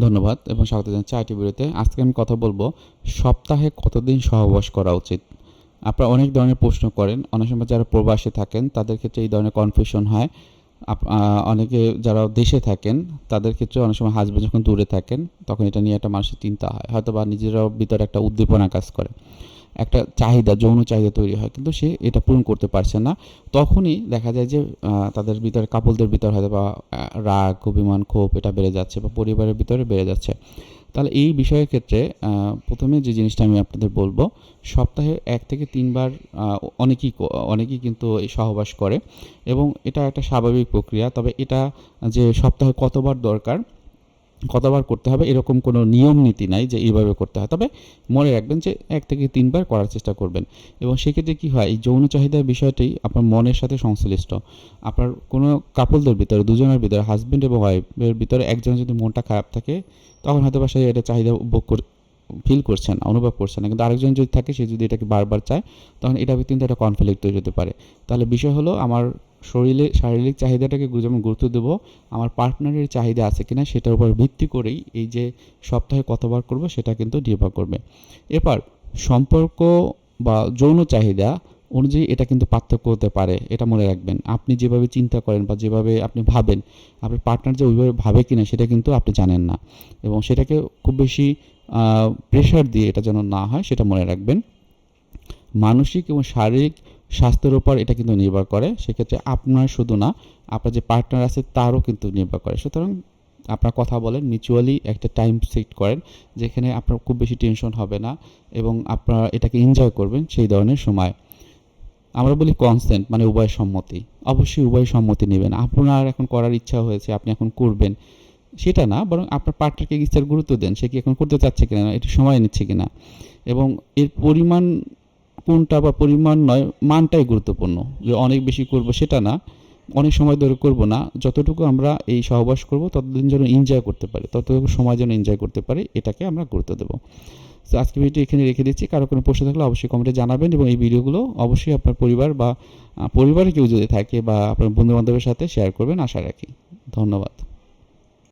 ধন্যবাদ এবং স্বাগত জানাচ্ছি আইটি ভিডিওতে আজকে আমি কথা বলব, সপ্তাহে কতদিন সহবাস করা উচিত? আপনারা অনেক ধরনের প্রশ্ন করেন। অনেক সময় যারা প্রবাসে থাকেন, তাদের ক্ষেত্রে এই ধরনের কনফিউশন হয়। অনেকে যারা দেশে থাকেন, তাদের ক্ষেত্রে অনেক সময় হাজব্যান্ড যখন দূরে থাকেন, তখন এটা নিয়ে একটা মানুষের চিন্তা হয়। হয়তো বা নিজেরাও ভিতরে একটা উদ্দীপনা কাজ করে। একটা চাহিদা, যৌন চাহিদা তৈরি হয়, কিন্তু সে এটা পূরণ করতে পারছে না। তখনই দেখা যায় যে তাদের ভিতরে, কাপলদের ভিতরে হয়তো বা রাগ, অভিমান, ক্ষোভ এটা বেড়ে যাচ্ছে বা পরিবারের ভিতরে বেড়ে যাচ্ছে। তাহলে এই বিষয়ের ক্ষেত্রে প্রথমে যে জিনিসটা আমি আপনাদের বলব, সপ্তাহে এক থেকে তিনবার অনেকেই অনেকেই কিন্তু এই সহবাস করে এবং এটা একটা স্বাভাবিক প্রক্রিয়া। তবে এটা যে সপ্তাহে কতবার দরকার কতবার করতে হবে, এরকম কোনো নিয়ম নীতি নাই যে এইভাবে করতে হয়। তবে মনে রাখবেন যে এক থেকে তিনবার করার চেষ্টা করবেন। এবং সেক্ষেত্রে কী হয়, এই যৌন চাহিদার বিষয়টি আপনার মনের সাথে সংশ্লিষ্ট। আপনার কোনো কাপলদের ভিতরে, দুজনের ভিতরে হাজব্যান্ড এবং ওয়াইফের ভিতরে একজনের যদি মনটা খারাপ থাকে, তখন হয়তো বা সে এটা চাহিদা উপভোগ কর ফিল করছেন অনুভব করছেন না। কিন্তু আরেকজন যদি থাকে, সে যদি এটাকে বারবার চায়, তখন এটা কিন্তু একটা কনফ্লিক্ট তৈরি হতে পারে। তাহলে বিষয় হলো, আমার শরীরে শারীরিক চাহিদাটাকে যেমন গুরুত্ব দেবো, আমার পার্টনারের চাহিদা আছে কিনা সেটার উপর ভিত্তি করেই এই যে সপ্তাহে কতবার করব সেটা কিন্তু নির্ভর করবে। এবার সম্পর্ক বা যৌন চাহিদা অনুযায়ী এটা কিন্তু পার্থক্য হতে পারে, এটা মনে রাখবেন। আপনি যেভাবে চিন্তা করেন বা যেভাবে আপনি ভাবেন, আপনার পার্টনার যে ওইভাবে ভাবে কিনা সেটা কিন্তু আপনি জানেন না এবং সেটাকে খুব বেশি প্রেশার দিয়ে এটা যেন না হয় সেটা মনে রাখবেন। মানসিক এবং শারীরিক স্বাস্থ্যের উপর এটা কিন্তু নির্ভর করে। সেক্ষেত্রে আপনার শুধু না, আপনার যে পার্টনার আছে তারও কিন্তু নির্ভর করে। সুতরাং আপনার কথা বলেন মিউচুয়ালি একটা টাইম সেট করেন, যেখানে আপনার খুব বেশি টেনশন হবে না এবং আপনারা এটাকে এনজয় করবেন সেই ধরনের সময়। আমরা বলি কনসেন্ট মানে উভয় সম্মতি। অবশ্যই উভয় সম্মতি নেবেন। আপনার এখন করার ইচ্ছা হয়েছে, আপনি এখন করবেন। সেটা না, বরং আপনার পার্টনারকে ইচ্ছার গুরুত্ব দেন? সে কি এখন করতে চাচ্ছে কিনা একটু সময় নিচ্ছে কিনা? এবং এর পরিমাণ কোনটা বা পরিমাণ নয়, মানটাই গুরুত্বপূর্ণ। যে অনেক বেশি করব সেটা না, অনেক সময় ধরে করব না, যতটুকু আমরা এই সহবাস করব, ততদিন যেন এনজয় করতে পারি, ততটুকু সময় যেন এনজয় করতে পারি, এটাকে আমরা গুরুত্ব দেবো। তো আজকে ভিডিও এখানে রেখে দিচ্ছি। কারও কোনো প্রশ্ন থাকলে অবশ্যই কমেন্টে জানাবেন এবং এই ভিডিওগুলো অবশ্যই আপনার পরিবার বা পরিবারে কেউ যদি থাকে বা আপনার বন্ধু বান্ধবের সাথে শেয়ার করবেন, আশা রাখি। ধন্যবাদ।